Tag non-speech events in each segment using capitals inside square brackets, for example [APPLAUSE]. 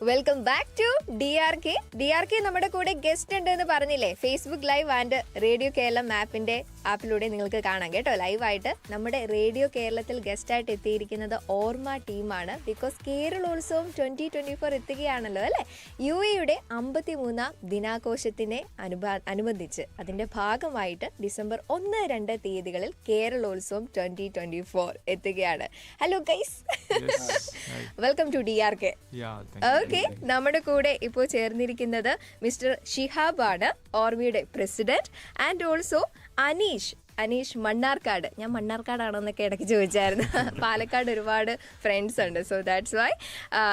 Welcome back to D R K D R K നമ്മുടെ കൂടെ guest ഉണ്ട് എന്ന് പറഞ്ഞില്ലേ Facebook live and radio Keralam ആപ്പിന്റെ ആപ്പിലൂടെ നിങ്ങൾക്ക് കാണാം കേട്ടോ. ലൈവായിട്ട് നമ്മുടെ റേഡിയോ കേരളത്തിൽ ഗസ്റ്റായിട്ട് എത്തിയിരിക്കുന്നത് ഓർമ്മ ടീമാണ്. Because Keralotsavam twenty twenty four എത്തുകയാണല്ലോ അല്ലേ? യു എയുടെ അമ്പത്തി മൂന്നാം ദിനാഘോഷത്തിനെ അനുബ അനുബന്ധിച്ച് അതിന്റെ ഭാഗമായിട്ട് ഡിസംബർ ഒന്ന് രണ്ട് തീയതികളിൽ കേരളോത്സവം ട്വന്റി ട്വന്റി ഫോർ എത്തുകയാണ് hello guys welcome to D R K okay നമ്മുടെ കൂടെ ഇപ്പോൾ ചേർന്നിരിക്കുന്നത് മിസ്റ്റർ ഷിഹാബ് ആണ് ഓർമ്മയുടെ president and also Aneesh Aneesh Mannarkkad. ഞാൻ മണ്ണാർക്കാടാണെന്നൊക്കെ ഇടയ്ക്ക് ചോദിച്ചായിരുന്നു. [LAUGHS] പാലക്കാട് ഒരുപാട് ഫ്രണ്ട്സ് ഉണ്ട്. So that's why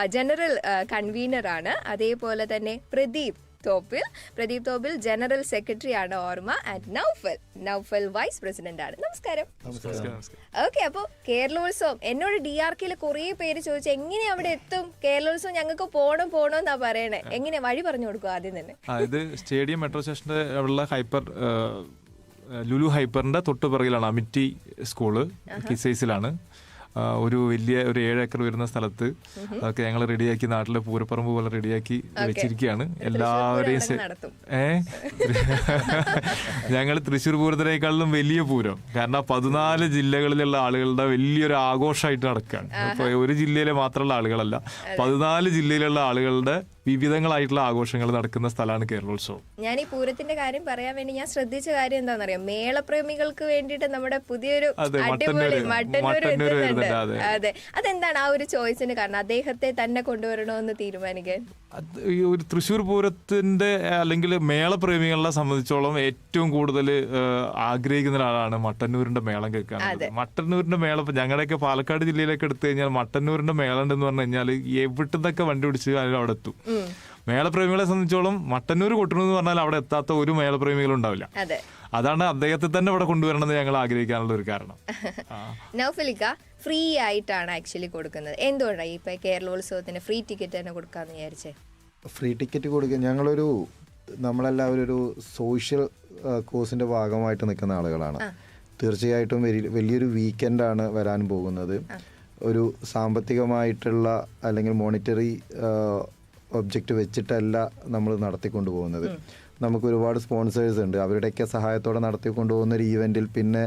general convener ആണ്. അതേപോലെ തന്നെ പ്രദീപ് തോപ്പിൽ. പ്രദീപ് തോപ്പിൽ ജനറൽ സെക്രട്ടറി ആണ് Orma. And Naufal. Naufal vice president ആണ്. നമസ്കാരം. നമസ്കാരം, നമസ്കാരം. ഓക്കെ അപ്പോൾ കേരളോത്സവം. എന്നോട് ഡി ആർ കെയിൽ കുറേ പേര് ചോദിച്ചു എങ്ങനെ അവിടെ എത്തും? കേരളോത്സവം ഞങ്ങൾക്ക് പോണം പോണോ എന്നാ പറയണേ. എങ്ങനെ? വഴി പറഞ്ഞു കൊടുക്കും ആദ്യം തന്നെ? ആ, ഇത് സ്റ്റേഡിയം മെട്രോ സ്റ്റേഷന്റെ ഹൈപ്പർ ലുലു ഹൈപ്പറിന്റെ തൊട്ടുപിറകിലാണ് അമിറ്റി സ്കൂൾ കിസൈസിലാണ്. ഒരു വലിയ ഒരു ഏഴ് ഏക്കർ വരുന്ന സ്ഥലത്ത് അതൊക്കെ ഞങ്ങൾ റെഡിയാക്കി നാട്ടിലെ പൂരപ്പറമ്പ് പോലെ റെഡിയാക്കി വെച്ചിരിക്കുകയാണ്. എല്ലാവരെയും. ഏ? [LAUGHS] ഞങ്ങൾ തൃശ്ശൂർ പൂരത്തിനേക്കാളും വലിയ പൂരം. കാരണം പതിനാല് ജില്ലകളിലുള്ള ആളുകളുടെ വലിയൊരു ആഘോഷമായിട്ട് നടക്കുകയാണ്. അപ്പൊ ഒരു ജില്ലയിലെ മാത്രമുള്ള ആളുകളല്ല. പതിനാല് ജില്ലയിലുള്ള ആളുകളുടെ വിവിധങ്ങളായിട്ടുള്ള ആഘോഷങ്ങൾ നടക്കുന്ന സ്ഥലമാണ് കേരളോത്സവം. ഞാൻ ഈ പൂരത്തിന്റെ കാര്യം പറയാൻ വേണ്ടി ഞാൻ ശ്രദ്ധിച്ച കാര്യം എന്താണെന്നറിയാം? മേളപ്രേമികൾക്ക് വേണ്ടിയിട്ട് നമ്മുടെ പുതിയൊരു അടിപൊളി മട്ടന്നൂർ അതെ. അതെ. അതെന്താണ് ആ ഒരു ചോയ്സിന് കാരണം? അദ്ദേഹത്തെ തന്നെ കൊണ്ടുവരണമെന്ന് തീരുമാനിക്കാൻ? ഈ ഒരു തൃശ്ശൂർ പൂരത്തിന്റെ അല്ലെങ്കിൽ മേളപ്രേമികളെ സംബന്ധിച്ചോളം ഏറ്റവും കൂടുതൽ ആഗ്രഹിക്കുന്ന ഒരാളാണ് മട്ടന്നൂരിന്റെ മേളം കേൾക്കാൻ മട്ടന്നൂരിന്റെ മേള ഇപ്പൊ ഞങ്ങളുടെയൊക്കെ പാലക്കാട് ജില്ലയിലേക്ക് എടുത്തു കഴിഞ്ഞാൽ മട്ടന്നൂരിന്റെ മേള ഉണ്ടെന്ന് പറഞ്ഞു കഴിഞ്ഞാൽ എവിടുന്നൊക്കെ വണ്ടി പിടിച്ച് അതിൽ അവിടെ എത്തും. മേളപ്രേമികളെ സംബന്ധിച്ചോളം മട്ടന്നൂർ കൊട്ടണു എന്ന് പറഞ്ഞാൽ അവിടെ എത്താത്ത ഒരു മേളപ്രേമികളും ഉണ്ടാവില്ല. അതാണ് അദ്ദേഹത്തെ തന്നെ ഇവിടെ കൊണ്ടുവരണമെന്ന് ഞങ്ങൾ ആഗ്രഹിക്കാനുള്ള ഒരു കാരണം. നൗഫലിക്ക ഫ്രീ ആയിട്ടാണ് ആക്ച്വലി കൊടുക്കുന്നത്. എന്തുകൊണ്ടാണ് ഇപ്പൊ കേരളോത്സവത്തിന് ഫ്രീ ടിക്കറ്റ് തന്നെ കൊടുക്കാന്ന് വിചാരിച്ചേ? ഫ്രീ ടിക്കറ്റ് കൊടുക്കുക ഞങ്ങളൊരു നമ്മളെല്ലാവരും ഒരു സോഷ്യൽ കോഴ്സിന്റെ ഭാഗമായിട്ട് നിൽക്കുന്ന ആളുകളാണ്. തീർച്ചയായിട്ടും വലിയ- വലിയൊരു വീക്കെൻഡാണ് വരാൻ പോകുന്നത്. ഒരു സാമ്പത്തികമായിട്ടുള്ള അല്ലെങ്കിൽ മോണിറ്ററി ഒബ്ജക്റ്റ് വെച്ചിട്ടല്ല നമ്മൾ നടത്തിക്കൊണ്ടു പോകുന്നത് നമുക്ക് ഒരുപാട് സ്പോൺസേഴ്സ് ഉണ്ട്. അവരുടെയൊക്കെ സഹായത്തോടെ നടത്തി പോകുന്ന ഒരു ഈവെന്റിൽ പിന്നെ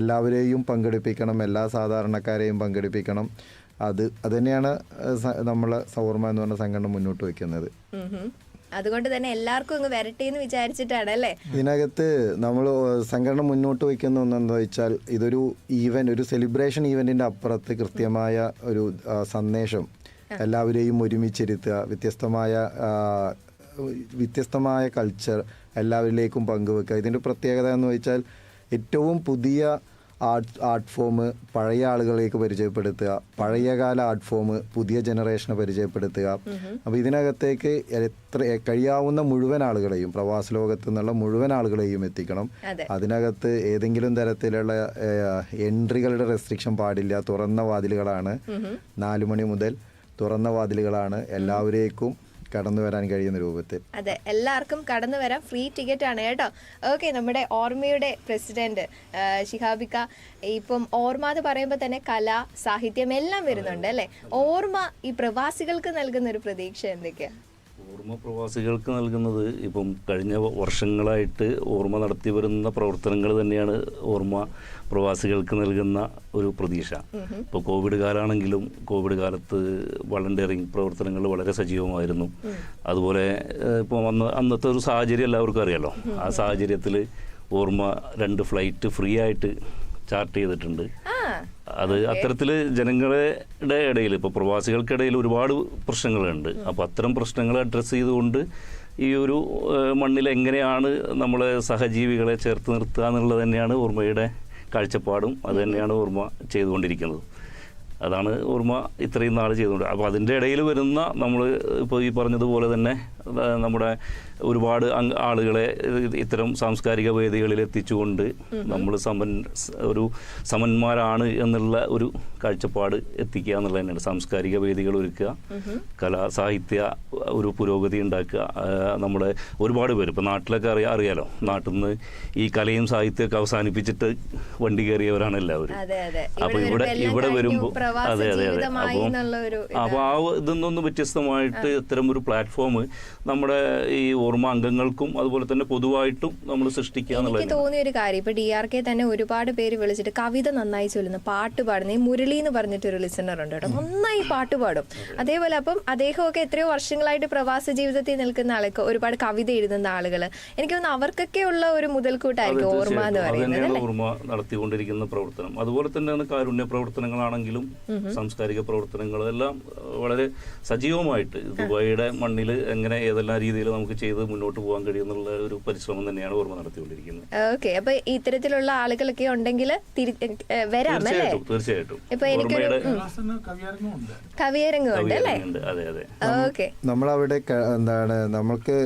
എല്ലാവരെയും പങ്കെടുപ്പിക്കണം. എല്ലാ സാധാരണക്കാരെയും പങ്കെടുപ്പിക്കണം. അത് അത് തന്നെയാണ് നമ്മൾ സൗർമ എന്ന് പറഞ്ഞ സംഘടന മുന്നോട്ട് വയ്ക്കുന്നത് അതുകൊണ്ട് തന്നെ എല്ലാവർക്കും അങ്ങ് വരട്ടെ എന്ന് വിചാരിച്ചിട്ടാണ് അല്ലേ? ഇതിനകത്ത് നമ്മൾ സംഘടന മുന്നോട്ട് വയ്ക്കുന്ന ഒന്നെന്താ വെച്ചാൽ ഇതൊരു ഈവന്റ് ഒരു സെലിബ്രേഷൻ ഈവന്റിന്റെ അപ്പുറത്ത് കൃത്യമായ ഒരു സന്ദേശം എല്ലാവരെയും ഒരുമിച്ചിരുത്തുക. വ്യത്യസ്തമായ വ്യത്യസ്തമായ കൾച്ചർ എല്ലാവരിലേക്കും പങ്കുവെക്കുക. ഇതിന്റെ പ്രത്യേകത എന്ന് വെച്ചാൽ ഏറ്റവും പുതിയ ആർട്ട് ആർട്ട് ഫോം പഴയ ആളുകളിലേക്ക് പരിചയപ്പെടുത്തുക പഴയകാല ആർട്ട് ഫോം പുതിയ ജനറേഷനെ പരിചയപ്പെടുത്തുക. അപ്പോൾ ഇതിനകത്തേക്ക് എത്ര കഴിയാവുന്ന മുഴുവൻ ആളുകളെയും പ്രവാസ ലോകത്ത് നിന്നുള്ള മുഴുവൻ ആളുകളെയും എത്തിക്കണം. അതിനകത്ത് ഏതെങ്കിലും തരത്തിലുള്ള എൻട്രികളുടെ റെസ്ട്രിക്ഷൻ പാടില്ല തുറന്ന വാതിലുകളാണ്. നാലു മണി മുതൽ തുറന്ന വാതിലുകളാണ്. എല്ലാവരേക്കും കടന്നു വരാൻ കഴിയുന്ന രൂപത്തിൽ. അതെ എല്ലാവർക്കും കടന്നു വരാൻ ഫ്രീ ടിക്കറ്റ് ആണ് കേട്ടോ. ഓക്കെ നമ്മുടെ ഓർമ്മയുടെ പ്രസിഡന്റ് ഷിഹാബിക്ക ഇപ്പം ഓർമ്മ എന്ന് പറയുമ്പോൾ തന്നെ കല സാഹിത്യം എല്ലാം വരുന്നുണ്ട് അല്ലെ? ഓർമ്മ ഈ പ്രവാസികൾക്ക് നൽകുന്ന ഒരു പ്രതീക്ഷ എന്തൊക്കെയാ? ഓർമ്മ പ്രവാസികൾക്ക് നൽകുന്നത് ഇപ്പം കഴിഞ്ഞ വർഷങ്ങളായിട്ട് ഓർമ്മ നടത്തി വരുന്ന പ്രവർത്തനങ്ങൾ തന്നെയാണ് ഓർമ്മ പ്രവാസികൾക്ക് നൽകുന്ന ഒരു പ്രതീക്ഷ. ഇപ്പോൾ കോവിഡ് കാലാണെങ്കിലും കോവിഡ് കാലത്ത് വളണ്ടിയറിങ് പ്രവർത്തനങ്ങൾ വളരെ സജീവമായിരുന്നു. അതുപോലെ ഇപ്പോൾ അന്ന് അന്നത്തെ ഒരു സാഹചര്യം എല്ലാവർക്കും അറിയാലോ. ആ സാഹചര്യത്തിൽ ഓർമ്മ രണ്ട് ഫ്ലൈറ്റ് ഫ്രീ ആയിട്ട് ചാർട്ട് ചെയ്തിട്ടുണ്ട്. അത് അത്തരത്തിൽ ജനങ്ങളുടെ ഇടയിൽ ഇപ്പോൾ പ്രവാസികൾക്കിടയിൽ ഒരുപാട് പ്രശ്നങ്ങളുണ്ട്. അപ്പോൾ അത്തരം പ്രശ്നങ്ങൾ അഡ്രസ്സ് ചെയ്തുകൊണ്ട് ഈ ഒരു മണ്ണിൽ എങ്ങനെയാണ് നമ്മളെ സഹജീവികളെ ചേർത്ത് നിർത്തുക എന്നുള്ളത് തന്നെയാണ് ഓർമ്മയുടെ കാഴ്ചപ്പാടും. അത് തന്നെയാണ് ഓർമ്മ ചെയ്തുകൊണ്ടിരിക്കുന്നത്. അതാണ് ഓർമ്മ ഇത്രയും നാൾ ചെയ്തുകൊണ്ട്. അപ്പോൾ അതിന്റെ ഇടയിൽ വരുന്ന നമ്മൾ ഇപ്പോൾ ഈ പറഞ്ഞതുപോലെ തന്നെ നമ്മുടെ ഒരുപാട് ആളുകളെ ഇത്തരം സാംസ്കാരിക വേദികളിൽ എത്തിച്ചുകൊണ്ട് നമ്മൾ സമൻ ഒരു സമന്മാരാണ് എന്നുള്ള ഒരു കാഴ്ചപ്പാട് എത്തിക്കുക എന്നുള്ളത് തന്നെയാണ് സാംസ്കാരിക വേദികൾ ഒരുക്കുക കലാ സാഹിത്യ ഒരു പുരോഗതി ഉണ്ടാക്കുക നമ്മുടെ ഒരുപാട് പേര്. ഇപ്പോൾ നാട്ടിലൊക്കെ അറിയാം അറിയാലോ നാട്ടിൽ നിന്ന് ഈ കലയും സാഹിത്യമൊക്കെ അവസാനിപ്പിച്ചിട്ട് വണ്ടി കയറിയവരാണ് എല്ലാവരും. അപ്പോൾ ഇവിടെ ഇവിടെ വരുമ്പോൾ അതെ അതെ അതെ. അപ്പം അപ്പോൾ ആ ഇതൊന്നും വ്യത്യസ്തമായിട്ട് ഇത്തരം ഒരു പ്ലാറ്റ്ഫോം നമ്മുടെ ഈ ഓർമ്മ അംഗങ്ങൾക്കും അതുപോലെ തന്നെ പൊതുവായിട്ടും നമ്മൾ സൃഷ്ടിക്കുക എനിക്ക് എന്നുള്ളത് തോന്നിയ ഒരു കാര്യം ഇപ്പൊ ഡി ആർ കെ തന്നെ ഒരുപാട് പേര് വിളിച്ചിട്ട് കവിത നന്നായി ചൊല്ലുന്നു പാട്ട് പാടുന്ന. ഈ മുരളി എന്ന് പറഞ്ഞിട്ട് ഒരു ലിസണർ ഉണ്ട് കേട്ടോ. നന്നായി പാട്ട് പാടും. അതേപോലെ അപ്പം അദ്ദേഹമൊക്കെ എത്രയോ വർഷങ്ങളായിട്ട് പ്രവാസ ജീവിതത്തിൽ നിൽക്കുന്ന ആൾക്ക് ഒരുപാട് കവിത എഴുതുന്ന ആളുകൾ എനിക്ക് തോന്നുന്നു അവർക്കൊക്കെ ഉള്ള ഒരു മുതൽക്കൂട്ടായിരിക്കും ഓർമ്മ എന്ന് പറയുന്നത് ഓർമ്മ നടത്തിക്കൊണ്ടിരിക്കുന്ന പ്രവർത്തനം. അതുപോലെ തന്നെയാണ് കാരുണ്യ പ്രവർത്തനങ്ങളാണെങ്കിലും സാംസ്കാരിക പ്രവർത്തനങ്ങളെല്ലാം വളരെ സജീവമായിട്ട് ദുബായിയുടെ മണ്ണിൽ എങ്ങനെ ഏതെല്ലാം രീതിയിൽ നമുക്ക് ചെയ്ത് മുന്നോട്ട് പോകാൻ കഴിയുന്നുള്ള ഒരു പരിശ്രമം തന്നെയാണ് ഓർമ്മ നടത്തിക്കൊണ്ടിരിക്കുന്നത്. ഓക്കെ അപ്പൊ ഇത്തരത്തിലുള്ള ആളുകളൊക്കെ ഉണ്ടെങ്കിൽ വരാം തീർച്ചയായിട്ടും ഇപ്പൊ കവിയരങ്ങും ഉണ്ട് അല്ലേ? കവിയരങ്ങുണ്ട്. അതെ അതെ. ഓക്കെ. നമ്മളവിടെ എന്താണ് നമ്മൾക്ക്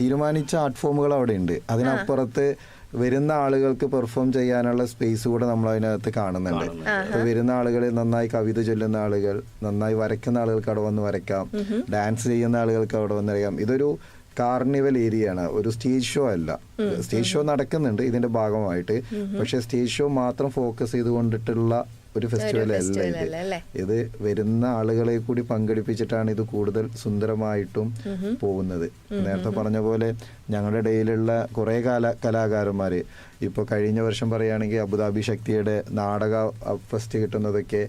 തീരുമാനിച്ച ആർട്ട് ഫോമുകൾ അവിടെ ഉണ്ട് അതിനപ്പുറത്ത് വരുന്ന ആളുകൾക്ക് പെർഫോം ചെയ്യാനുള്ള സ്പേസ് കൂടെ നമ്മൾ അതിനകത്ത് കാണുന്നുണ്ട്. അപ്പൊ വരുന്ന ആളുകൾ നന്നായി കവിത ചൊല്ലുന്ന ആളുകൾ നന്നായി വരയ്ക്കുന്ന ആളുകൾക്ക് അവിടെ വന്ന് വരയ്ക്കാം. ഡാൻസ് ചെയ്യുന്ന ആളുകൾക്ക് അവിടെ വന്ന് വരയ്ക്കാം. ഇതൊരു കാർണിവൽ ഏരിയ ആണ് ഒരു സ്റ്റേജ് ഷോ അല്ല. സ്റ്റേജ് ഷോ നടക്കുന്നുണ്ട് ഇതിന്റെ ഭാഗമായിട്ട്. പക്ഷെ സ്റ്റേജ് ഷോ മാത്രം ഫോക്കസ് ചെയ്തുകൊണ്ടിട്ടുള്ള ഒരു ഫെസ്റ്റിവൽ അല്ല ഇത്? ഇത് വരുന്ന ആളുകളെ കൂടി പങ്കെടുപ്പിച്ചിട്ടാണ് ഇത് കൂടുതൽ സുന്ദരമായിട്ടും പോകുന്നത്. നേരത്തെ പറഞ്ഞ പോലെ ഞങ്ങളുടെ ഇടയിലുള്ള കുറേ കാല കലാകാരന്മാര് ഇപ്പോൾ കഴിഞ്ഞ വർഷം പറയുകയാണെങ്കിൽ അബുദാബി ശക്തിയുടെ നാടക ഫസ്റ്റ് കിട്ടുന്നതൊക്കെ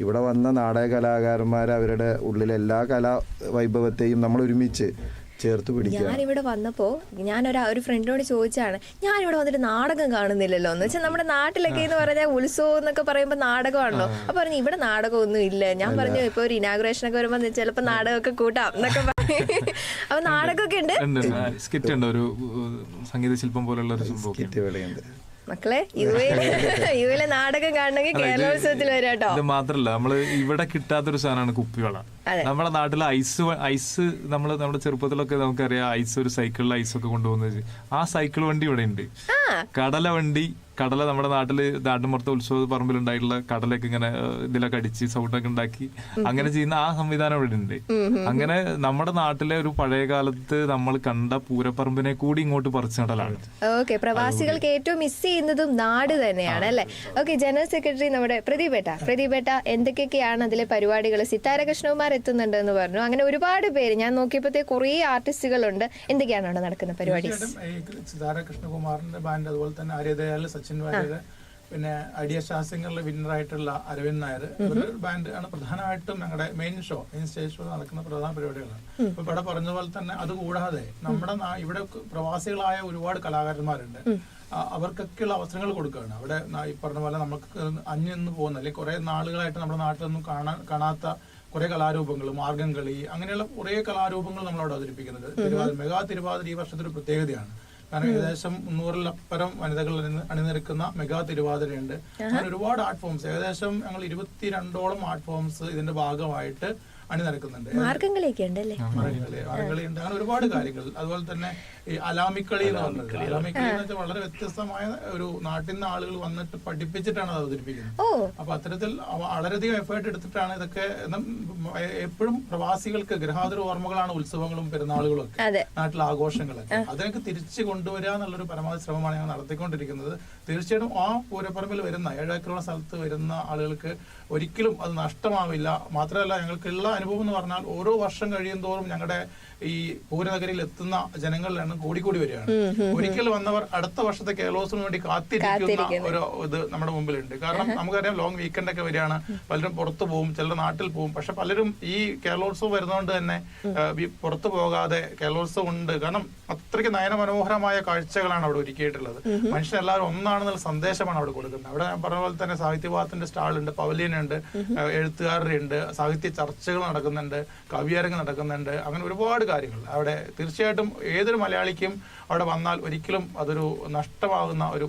ഇവിടെ വന്ന നാടക കലാകാരന്മാർ അവരുടെ ഉള്ളിലെ എല്ലാ കലാ വൈഭവത്തെയും നമ്മൾ ഒരുമിച്ച് ചേർത്ത് പിടിക്കുക. ഞാനിവിടെ വന്നപ്പോ ഞാനൊരു ഒരു ഫ്രണ്ടിനോട് ചോദിച്ചാണ് ഞാനിവിടെ വന്നിട്ട് നാടകം കാണുന്നില്ലല്ലോ? എന്ന് വെച്ചാൽ നമ്മുടെ നാട്ടിലൊക്കെ എന്ന് പറഞ്ഞാൽ ഉത്സവം എന്നൊക്കെ പറയുമ്പോൾ നാടകമാണല്ലോ. അപ്പൊ പറഞ്ഞു ഇവിടെ നാടകമൊന്നും ഇല്ല. ഞാൻ പറഞ്ഞു ഇപ്പൊ ഒരു ഇനാഗ്രേഷൻ ഒക്കെ വരുമ്പോ ചിലപ്പോ നാടകമൊക്കെ കൂട്ടാം എന്നൊക്കെ പറഞ്ഞു അപ്പൊ നാടകമൊക്കെ ഉണ്ട്. സ്കിറ്റ് ഉണ്ട്. ഒരു സംഗീത ശില്പം പോലുള്ള ഒരു സംഭവം മക്കളെ യു എയിൽ [LAUGHS] നാടകം കാണണമെങ്കിൽ കേരളോത്സവത്തിൽ വരാട്ടോ ഇത് മാത്രല്ല നമ്മൾ ഇവിടെ കിട്ടാത്തൊരു സാധനമാണ് കുപ്പിവെള്ളം. നമ്മുടെ നാട്ടിലെ ഐസ് ഐസ് നമ്മൾ നമ്മുടെ ചെറുപ്പത്തിലൊക്കെ നമുക്കറിയാം ഐസ് ഒരു സൈക്കിളിൽ ഐസ് ഒക്കെ കൊണ്ടുപോകുന്നത്. ആ സൈക്കിൾ വണ്ടി ഇവിടെ ഉണ്ട്. കടല വണ്ടി കടല നമ്മുടെ നാട്ടിൽ നാട്ടുമ്പുറത്തെ ഉത്സവ പറമ്പിൽ ഉണ്ടായിട്ടുള്ള കടലൊക്കെ ഇങ്ങനെ ഇതിലൊക്കെ അടിച്ച് സൗണ്ടൊക്കെ ഉണ്ടാക്കി അങ്ങനെ ചെയ്യുന്ന ആ സംവിധാനം ഇവിടെ ഉണ്ട്. അങ്ങനെ നമ്മുടെ നാട്ടിലെ ഒരു പഴയ കാലത്ത് നമ്മൾ കണ്ട പൂരപ്പറമ്പിനെ കൂടി ഇങ്ങോട്ട് പറിച്ചു നടലാണ്. ഓക്കെ പ്രവാസികൾക്ക് ഏറ്റവും മിസ് ചെയ്യുന്നതും നാട് തന്നെയാണ് അല്ലെ? ഓക്കെ ജനറൽ സെക്രട്ടറി നമ്മുടെ പ്രദീപേട്ട. പ്രദീപേട്ട എന്തൊക്കെയൊക്കെയാണ് അതിലെ പരിപാടികൾ സിത്താര കൃഷ്ണകുമാർ എത്തുന്നുണ്ട് എന്ന് പറഞ്ഞു. അങ്ങനെ ഒരുപാട് പേര് ഞാൻ നോക്കിയപ്പോഴത്തെ കുറേ ആർട്ടിസ്റ്റുകളുണ്ട്. എന്തൊക്കെയാണ് അവിടെ നടക്കുന്ന പരിപാടി? സിതാര കൃഷ്ണകുമാറിന്റെ ബാൻഡ് അതുപോലെ തന്നെ ആര്യദയാൽ സച്ചിൻ വാര്യർ പിന്നെ ഐഡിയ ശാസ്ത്രങ്ങളിൽ വിന്നർ ആയിട്ടുള്ള അരവിന്ദ് നായർ. ഇവരുടെ ബാൻഡ് ആണ് പ്രധാനമായിട്ടും ഞങ്ങളുടെ main show main stage show നടക്കുന്ന പ്രധാന പരിപാടികളാണ്. ഇപ്പൊ ഇവിടെ പറഞ്ഞ പോലെ തന്നെ അത് കൂടാതെ നമ്മുടെ ഇവിടെ പ്രവാസികളായ ഒരുപാട് കലാകാരന്മാരുണ്ട്. അവർക്കൊക്കെയുള്ള അവസരങ്ങൾ കൊടുക്കുകയാണ്. അവിടെ ഈ പറഞ്ഞ പോലെ നമുക്ക് അന്യം നിന്ന് പോകുന്ന അല്ലെങ്കിൽ കുറെ നാളുകളായിട്ട് നമ്മുടെ നാട്ടിലൊന്നും കാണാൻ കാണാത്ത കുറെ കലാരൂപങ്ങൾ മാർഗംകളി അങ്ങനെയുള്ള കുറെ കലാരൂപങ്ങൾ നമ്മൾ അവിടെ അവതരിപ്പിക്കുന്നത് തിരുവാതിര മെഗാ തിരുവാതിര ഈ വർഷത്തെ ഒരു പ്രത്യേകതയാണ്. കാരണം ഏകദേശം മുന്നൂറിലപ്പുറം വനിതകൾ അണിനി- അണിനിരക്കുന്ന മെഗാ തിരുവാതിരയുണ്ട്. അങ്ങനെ ഒരുപാട് ആർട്ട് ഫോംസ് ഏകദേശം ഞങ്ങൾ ഇരുപത്തിരണ്ടോളം ആർട്ട് ഫോംസ് ഇതിന്റെ ഭാഗമായിട്ട് അണിനിരക്കുന്നുണ്ട്. നടക്കുന്നുണ്ട് മരങ്ങളി ഉണ്ട് അങ്ങനെ ഒരുപാട് കാര്യങ്ങൾ. അതുപോലെ തന്നെ ഈ അലാമിക്കളി എന്ന് പറഞ്ഞത്. അലാമിക്കളി എന്ന് വെച്ചാൽ വളരെ വ്യത്യസ്തമായ ഒരു നാട്ടിൽ നിന്ന് ആളുകൾ വന്നിട്ട് പഠിപ്പിച്ചിട്ടാണ് അത് അവതരിപ്പിക്കുന്നത്. അപ്പൊ അത്തരത്തിൽ വളരെയധികം എഫേർട്ട് എടുത്തിട്ടാണ് ഇതൊക്കെ എപ്പോഴും പ്രവാസികൾക്ക് ഗ്രഹാതുര ഓർമ്മകളാണ് ഉത്സവങ്ങളും പെരുന്നാളുകളും ഒക്കെ. അതെ. നാട്ടിലെ ആഘോഷങ്ങളൊക്കെ. അതിനൊക്കെ തിരിച്ചു കൊണ്ടുവരിക എന്നുള്ളൊരു പരമാവധി ശ്രമമാണ് ഞങ്ങൾ നടത്തിക്കൊണ്ടിരിക്കുന്നത്. തീർച്ചയായിട്ടും ആ പൂരപ്പറമ്പിൽ വരുന്ന ഏഴേക്കറോളം സ്ഥലത്ത് വരുന്ന ആളുകൾക്ക് ഒരിക്കലും അത് നഷ്ടമാവില്ല. മാത്രമല്ല ഞങ്ങൾക്കുള്ള അനുഭവം എന്ന് പറഞ്ഞാൽ ഓരോ വർഷം കഴിയും തോറും ഞങ്ങളുടെ ഈ പൂരനഗരിയിൽ എത്തുന്ന ജനങ്ങളുടെ എണ്ണം കൂടിക്കൂടി വരികയാണ് ഒരിക്കൽ വന്നവർ അടുത്ത വർഷത്തെ കേരളോത്സവത്തിന് വേണ്ടി കാത്തിരിക്കുന്ന ഒരു ഇത് നമ്മുടെ മുമ്പിലുണ്ട്. കാരണം നമുക്കറിയാം ലോങ് വീക്കെൻഡ് ഒക്കെ വരികയാണ്. പലരും പുറത്തു പോകും ചിലർ നാട്ടിൽ പോകും പക്ഷെ പലരും ഈ കേരളോത്സവം വരുന്നതുകൊണ്ട് തന്നെ പുറത്തു പോകാതെ കേരളോത്സവം ഉണ്ട്. കാരണം അത്രയ്ക്ക് നയനമനോഹരമായ കാഴ്ചകളാണ് അവിടെ ഒരുക്കിയിട്ടുള്ളത്. മനുഷ്യരെല്ലാവരും ഒന്നാണെന്നുള്ള സന്ദേശമാണ് അവിടെ കൊടുക്കുന്നത്. അവിടെ ഞാൻ പറഞ്ഞ പോലെ തന്നെ സാഹിത്യവാദത്തിന്റെ സ്റ്റാളുണ്ട് പവലിയൻ ഉണ്ട് എഴുത്തുകാരുടെ ഉണ്ട് സാഹിത്യ ചർച്ചകൾ നടക്കുന്നുണ്ട് കവിയരങ്ങ് നടക്കുന്നുണ്ട്. അങ്ങനെ ഒരുപാട് കാര്യങ്ങൾ. അവിടെ തീർച്ചയായിട്ടും ഏതൊരു മലയാളിക്കും അവിടെ വന്നാൽ ഒരിക്കലും അതൊരു നഷ്ടമാകുന്ന ഒരു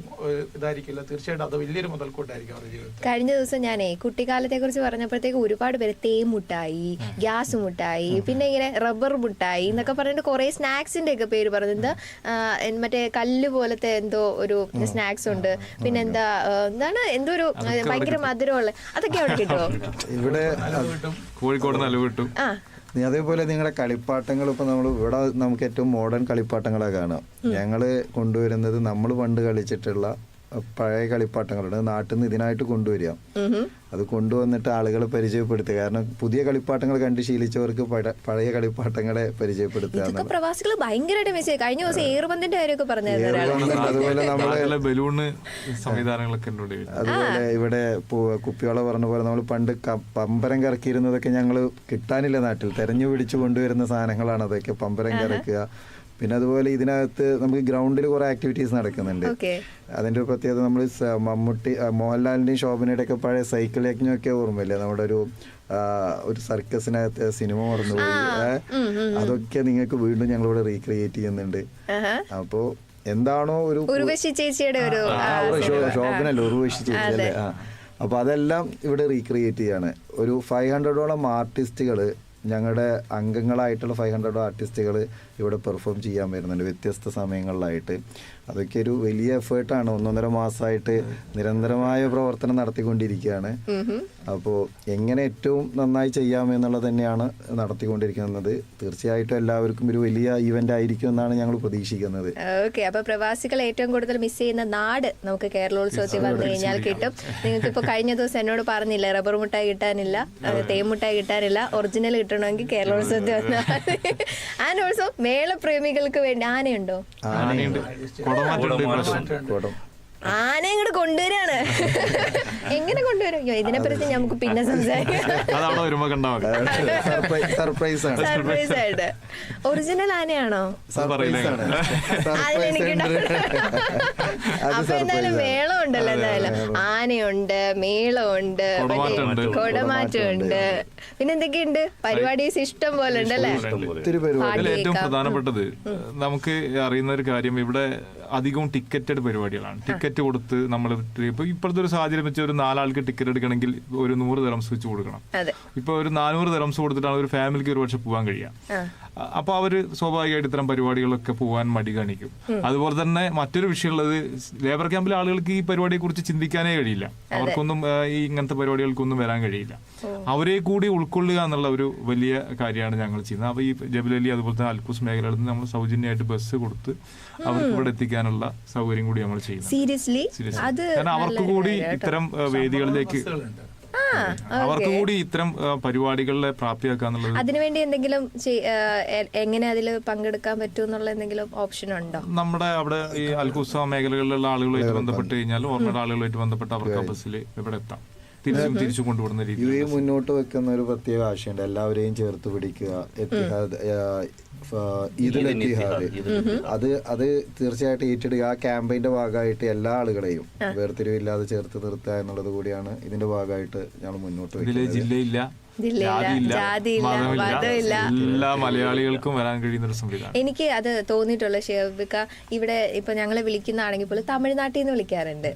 ഇതായിരിക്കില്ല. തീർച്ചയായിട്ടും അത് വലിയൊരു മുതൽക്കൂട്ടായിരിക്കും അവരുടെ ജീവിതത്തിൽ. കഴിഞ്ഞ ദിവസം ഞാൻ കുട്ടിക്കാലത്തെ കുറിച്ച് പറഞ്ഞപ്പോഴത്തേക്ക് ഒരുപാട് പേര് തേമുട്ടായി ഗ്യാസ് മുട്ടായി പിന്നെ ഇങ്ങനെ റബ്ബർ മുട്ടായി എന്നൊക്കെ പറഞ്ഞിട്ട് കുറെ സ്നാക്സിന്റെ ഒക്കെ പേര് പറഞ്ഞത് മറ്റേ കല്ല് പോലത്തെ എന്തോ ഒരു സ്നാക്സ് ഉണ്ട്. പിന്നെ എന്താ എന്താണ് എന്തോ ഒരു ഭയങ്കര മധുരമുള്ള അതൊക്കെ അവിടെ [LAUGHS] കിട്ടുമോ ഇവിടെ കോഴിക്കോട് നല്ല കിട്ടും. ആ. അതേപോലെ നിങ്ങളുടെ കളിപ്പാട്ടങ്ങൾ ഇപ്പൊ നമ്മൾ ഇവിടെ നമുക്ക് ഏറ്റവും മോഡേൺ കളിപ്പാട്ടങ്ങളെ കാണാം. ഞങ്ങൾ കൊണ്ടുവരുന്നത് നമ്മൾ പണ്ട് കളിച്ചിട്ടുള്ള പഴയ കളിപ്പാട്ടങ്ങളുണ്ട് നാട്ടിൽ നിന്ന് ഇതിനായിട്ട് കൊണ്ടുവരിക. അത് കൊണ്ടുവന്നിട്ട് ആളുകളെ പരിചയപ്പെടുത്തുക. കാരണം പുതിയ കളിപ്പാട്ടങ്ങൾ കണ്ട് ശീലിച്ചവർക്ക് പഴ- പഴയ കളിപ്പാട്ടങ്ങളെ പരിചയപ്പെടുത്തുക പ്രവാസികൾ ഭയങ്കരമായിട്ട് മിസ് കഴിഞ്ഞ ദിവസം ഏറുപന്തിന്റെ കാര്യമൊക്കെ പറഞ്ഞു അതുപോലെ നമ്മൾ ബലൂണ് സംവിധാനങ്ങളൊക്കെ അതുപോലെ ഇവിടെ കുപ്പിയോള പറഞ്ഞ പോലെ നമ്മൾ പണ്ട് പമ്പരം കറക്കിയിരുന്നതൊക്കെ ഞങ്ങൾ കിട്ടാനില്ല നാട്ടിൽ. തെരഞ്ഞു പിടിച്ചു കൊണ്ടുവരുന്ന സാധനങ്ങളാണ് അതൊക്കെ. പമ്പരം കറക്കുക. പിന്നെ അതുപോലെ ഇതിനകത്ത് നമുക്ക് ഗ്രൗണ്ടിൽ കുറെ ആക്ടിവിറ്റീസ് നടക്കുന്നുണ്ട്. അതിന്റെ ഒരു പ്രത്യേകത നമ്മൾ മമ്മൂട്ടി മോഹൻലാലിന്റെയും ശോഭനയുടെ ഒക്കെ പഴയ സൈക്കിൾ യജ്ഞമൊക്കെ ഓർമ്മയില്ലേ? നമ്മുടെ ഒരു ഒരു സർക്കസിനകത്ത് സിനിമ മറന്നുപോയി അതൊക്കെ നിങ്ങൾക്ക് വീണ്ടും ഞങ്ങളിവിടെ റീക്രിയേറ്റ് ചെയ്യുന്നുണ്ട്. അപ്പോ എന്താണോ ഒരു ഉർവശി ചേച്ചിയുടെ ഒരു ശോഭനല്ലേ? ഉർവശി ചേച്ചി അല്ലേ? ആ. അപ്പൊ അതെല്ലാം ഇവിടെ റീക്രിയേറ്റ് ചെയ്യാണ്. ഒരു ഫൈവ് ഹൺഡ്രഡോളം ആർട്ടിസ്റ്റുകൾ ഞങ്ങളുടെ അംഗങ്ങളായിട്ടുള്ള ഫൈവ് ഹൺഡ്രഡ് ആർട്ടിസ്റ്റുകൾ ഇവിടെ പെർഫോം ചെയ്യാൻ വരുന്നുണ്ട്. വ്യത്യസ്ത സമയങ്ങളിലായിട്ട്. അതൊക്കെ ഒരു വലിയ എഫേർട്ടാണ് ഒന്നൊന്നര മാസമായിട്ട് നിരന്തരമായ പ്രവർത്തനം നടത്തിക്കൊണ്ടിരിക്കുകയാണ്. അപ്പോൾ എങ്ങനെ ഏറ്റവും നന്നായി ചെയ്യാമെന്നുള്ളത് തന്നെയാണ് നടത്തിക്കൊണ്ടിരിക്കുന്നത്. തീർച്ചയായിട്ടും എല്ലാവർക്കും ഒരു വലിയ ഇവന്റ് ആയിരിക്കും എന്നാണ് ഞങ്ങൾ പ്രതീക്ഷിക്കുന്നത്. ഓക്കെ അപ്പൊ പ്രവാസികൾ ഏറ്റവും കൂടുതൽ മിസ് ചെയ്യുന്ന നാട് നമുക്ക് കേരളോത്സവത്തിൽ വന്നു കഴിഞ്ഞാൽ കിട്ടും. നിങ്ങൾക്ക് ഇപ്പൊ കഴിഞ്ഞ ദിവസം എന്നോട് പറഞ്ഞില്ല റബ്ബർ മുട്ടായി കിട്ടാനില്ല തേമുട്ടായി കിട്ടാനില്ല ഒറിജിനൽ കിട്ടണമെങ്കിൽ കേരളോത്സവത്തിൽ വന്നാൽ ആൻഡ് ഓൾസോ മേളപ്രേമികൾക്ക് വേണ്ടി ആനയുണ്ടോ? ആനയുണ്ട്. കുടമാറ്റുണ്ട് പ്രാവശ്യം. കോടം ആന ഇങ്ങോട്ട് കൊണ്ടുവരാണ്. എങ്ങനെ കൊണ്ടുവരും? ഇതിനെ പറ്റി നമുക്ക് പിന്നെ സംസാരിക്കാം. സർപ്രൈസ് ആണ്. സർപ്രൈസ് ആയിട്ട്. ഒറിജിനൽ ആനയാണോ? അപ്പൊ എന്തായാലും മേളം ഉണ്ടല്ലോ എന്തായാലും. ആനയുണ്ട് മേളമുണ്ട് കുടമാറ്റമുണ്ട്. പിന്നെ എന്തൊക്കെയുണ്ട്? പരിപാടീസ് ഇഷ്ടം പോലെ ഉണ്ട്. അല്ലേ ഏറ്റവും. പ്രധാനപ്പെട്ടത് നമുക്ക് അറിയുന്ന ഒരു കാര്യം ഇവിടെ അധികവും ടിക്കറ്റഡ് പരിപാടികളാണ്. ടിക്കറ്റ് കൊടുത്ത് നമ്മൾ ഇപ്പൊ ഇപ്പോഴത്തെ ഒരു സാഹചര്യം വെച്ച് ഒരു നാലാൾക്ക് ടിക്കറ്റ് എടുക്കണമെങ്കിൽ ഒരു നൂറ് തരംസ് വെച്ച് കൊടുക്കണം. അതെ. ഇപ്പൊ ഒരു നാനൂറ് തരംസ് കൊടുത്തിട്ടാണ് ഒരു ഫാമിലിക്ക് ഒരു പക്ഷെ പോകാൻ കഴിയുക. അപ്പോൾ അപ്പൊ അവർ സ്വാഭാവികമായിട്ട് ഇത്തരം പരിപാടികളൊക്കെ പോകാൻ മടി കാണിക്കും. അതുപോലെ തന്നെ മറ്റൊരു വിഷയമുള്ളത് ലേബർ ക്യാമ്പിലെ ആളുകൾക്ക് ഈ പരിപാടിയെ കുറിച്ച് ചിന്തിക്കാനേ കഴിയില്ല. അവർക്കൊന്നും ഈ ഇങ്ങനത്തെ പരിപാടികൾക്കൊന്നും വരാൻ കഴിയില്ല. അവരെ കൂടി ഉൾക്കൊള്ളുക എന്നുള്ള ഒരു വലിയ കാര്യമാണ് ഞങ്ങൾ ചെയ്യുന്നത്. അപ്പൊ ഈ ജബലലി അതുപോലെ തന്നെ അൽക്കൂസ് മേഖലകളിൽ നിന്ന് നമ്മൾ സൗജന്യമായിട്ട് ബസ് കൊടുത്ത് അവർക്ക് ഇവിടെ എത്തിക്കാനുള്ള സൗകര്യം കൂടി നമ്മൾ ചെയ്യുന്നു സീരിയസ്ലി അത് അവർക്ക് കൂടി ഇത്തരം വേദികളിലേക്ക് ആ അവർക്ക് കൂടി ഇത്തരം പരിപാടികളിലെ പ്രാപ്തിയാക്കാന്നുള്ളത് അതിനുവേണ്ടി എന്തെങ്കിലും എങ്ങനെ അതിൽ പങ്കെടുക്കാൻ പറ്റും എന്നുള്ള എന്തെങ്കിലും ഓപ്ഷൻ ഉണ്ടോ? നമ്മുടെ അവിടെ ഈ അൽക്കുസ മേഖലകളിലുള്ള ആളുകളുമായിട്ട് ബന്ധപ്പെട്ട് കഴിഞ്ഞാൽ ഓർമ്മയുടെ ആളുകളുമായിട്ട് ബന്ധപ്പെട്ട് അവർക്ക് ആ ബസ്സിൽ ഇവിടെ എത്താം. തിരിച്ചും തിരിച്ചു രീതി യു എ മുന്നോട്ട് വെക്കുന്ന ഒരു പ്രത്യേക ആശയമുണ്ട്. എല്ലാവരെയും ചേർത്ത് പിടിക്കുക എത്തിഹാദ് ഈദുൽ എത്തിഹാദ് അത് അത് തീർച്ചയായിട്ടും ഏറ്റെടുക്കുക. ആ ക്യാമ്പയിന്റെ ഭാഗമായിട്ട് എല്ലാ ആളുകളെയും വേർതിരിവില്ലാതെ ചേർത്ത് നിർത്തുക എന്നുള്ളത് കൂടിയാണ് ഇതിന്റെ ഭാഗമായിട്ട് ഞങ്ങൾ മുന്നോട്ട് വെക്കുന്നത്. ജില്ലയില്ല. എല്ലാ മലയാളികൾക്കും വരാൻ കഴിയുന്ന ഒരു സംവിധാനം. എനിക്ക് അത് തോന്നിയിട്ടുള്ള ഷേവിക്ക ഇവിടെ ഇപ്പൊ ഞങ്ങളെ വിളിക്കുന്നതാണെങ്കിൽ പോലും തമിഴ്നാട്ടിൽ നിന്ന് വിളിക്കാറുണ്ട്.